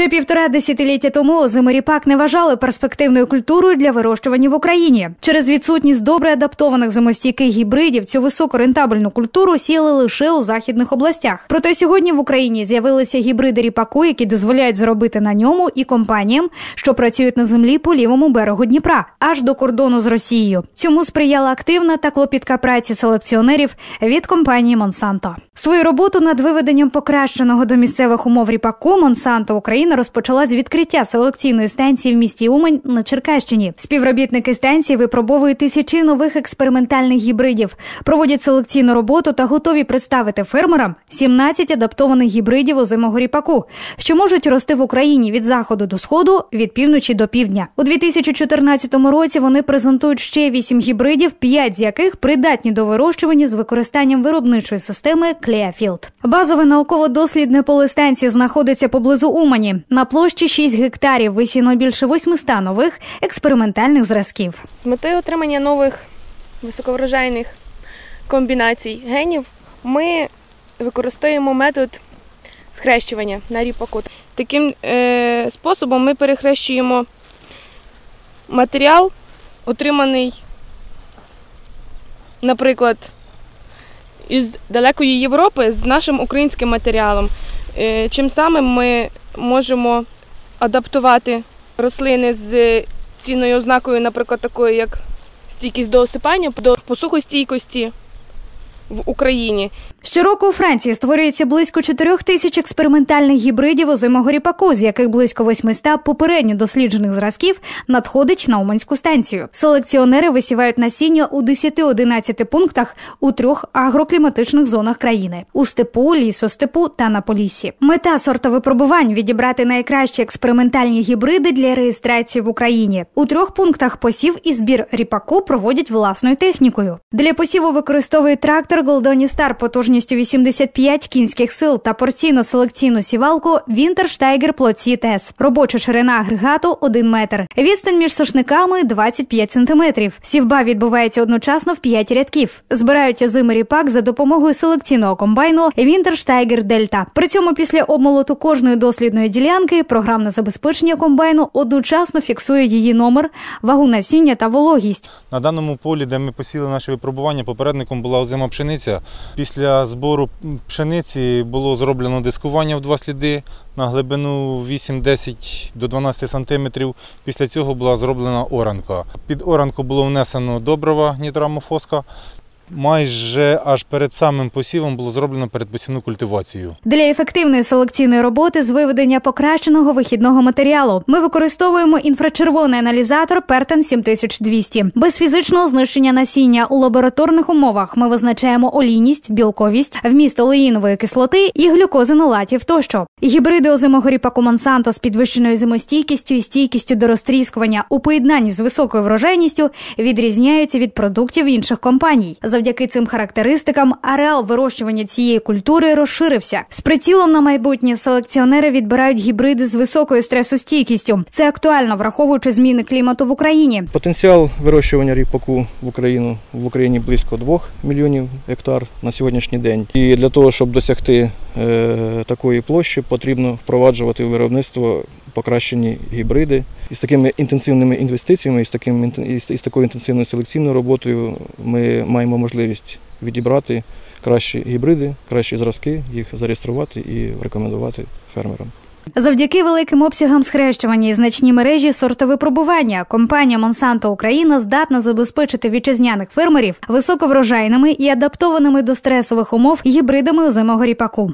Ще півтора десятиліття тому озимий ріпак не вважали перспективною культурою для вирощування в Україні. Через відсутність добре адаптованих зимостійких гібридів цю високорентабельну культуру сіяли лише у західних областях. Проте сьогодні в Україні з'явилися гібриди ріпаку, які дозволяють заробити на ньому і компаніям, що працюють на землі по лівому берегу Дніпра, аж до кордону з Росією. Цьому сприяла активна та клопітка праці селекціонерів від компанії Монсанто. Свою роботу над виведенням покращеного до місцевих умов ріпаку Монсанто Україна розпочала з відкриття селекційної станції в місті Умань на Черкащині. Співробітники станції випробовують тисячі нових експериментальних гібридів, проводять селекційну роботу та готові представити фермерам 17 адаптованих гібридів озимого ріпаку, що можуть рости в Україні від заходу до сходу, від півночі до півдня. У 2014 році вони презентують ще 8 гібридів, 5 з яких придатні до вирощування з використанням виробничої системи Clearfield. Базове науково-дослідне поле станції знаходиться поблизу Умані. На площі 6 гектарів висіно більше 800 нових експериментальних зразків. З метою отримання нових високоврожайних комбінацій генів ми використовуємо метод схрещування на ріпаку. Таким е, способом ми перехрещуємо матеріал, отриманий, наприклад, із далекої Європи з нашим українським матеріалом. Е, чим самим ми можемо адаптувати рослини з цінною ознакою, наприклад, такою, як стійкість до осипання, до посухостійкості в Україні. Щороку у Франції створюється близько 4 тисяч експериментальних гібридів озимого ріпаку, з яких близько 800 попередньо досліджених зразків надходить на Уманську станцію. Селекціонери висівають насіння у 10-11 пунктах у трьох агрокліматичних зонах країни: у степу, лісостепу та на полісі. Мета сортовипробувань відібрати найкращі експериментальні гібриди для реєстрації в Україні. У трьох пунктах посів і збір ріпаку проводять власною технікою. Для посіву використовують трактор Голдоні Стар потужністю 85 кінських сил та порційно-селекційну сівалку Вінтерштайгер Плоці ТЕС. Робоча ширина агрегату 1 метр. Відстань між сошниками 25 сантиметрів. Сівба відбувається одночасно в 5 рядків. Збирають озимий ріпак за допомогою селекційного комбайну Вінтерштайгер Дельта. При цьому після обмолоту кожної дослідної ділянки програмне забезпечення комбайну одночасно фіксує її номер, вагу насіння та вологість. На даному полі, де ми посіли наші випробування, попередником була озима пшениця. Після збору пшениці було зроблено дискування в два сліди на глибину 8-10 до 12 сантиметрів. Після цього була зроблена оранка. Під оранку було внесено добрива нітрамофоска. Майже аж перед самим посівом було зроблено передпосівну культивацію. Для ефективної селекційної роботи з виведення покращеного вихідного матеріалу ми використовуємо інфрачервоний аналізатор Пертен 7200. Без фізичного знищення насіння у лабораторних умовах ми визначаємо олійність, білковість, вміст олеїнової кислоти і глюкозинолатів тощо. Гібриди озимого ріпаку Монсанто з підвищеною зимостійкістю і стійкістю до розтріскування у поєднанні з високою врожайністю відрізняються від продуктів інших компаній. Завдяки цим характеристикам ареал вирощування цієї культури розширився. З прицілом на майбутнє селекціонери відбирають гібриди з високою стресостійкістю. Це актуально, враховуючи зміни клімату в Україні. Потенціал вирощування ріпаку в Україну в Україні близько 2 мільйонів гектар на сьогоднішній день. І для того, щоб досягти е, такої площі, потрібно впроваджувати виробництво покращені гібриди. І з такими інтенсивними інвестиціями, і з таким і з такою інтенсивною селекційною роботою ми маємо можливість відібрати кращі гібриди, кращі зразки, їх зареєструвати і рекомендувати фермерам. Завдяки великим обсягам схрещування і значній мережі сортовипробування компанія Монсанто Україна здатна забезпечити вітчизняних фермерів високоврожайними і адаптованими до стресових умов гібридами озимого ріпаку.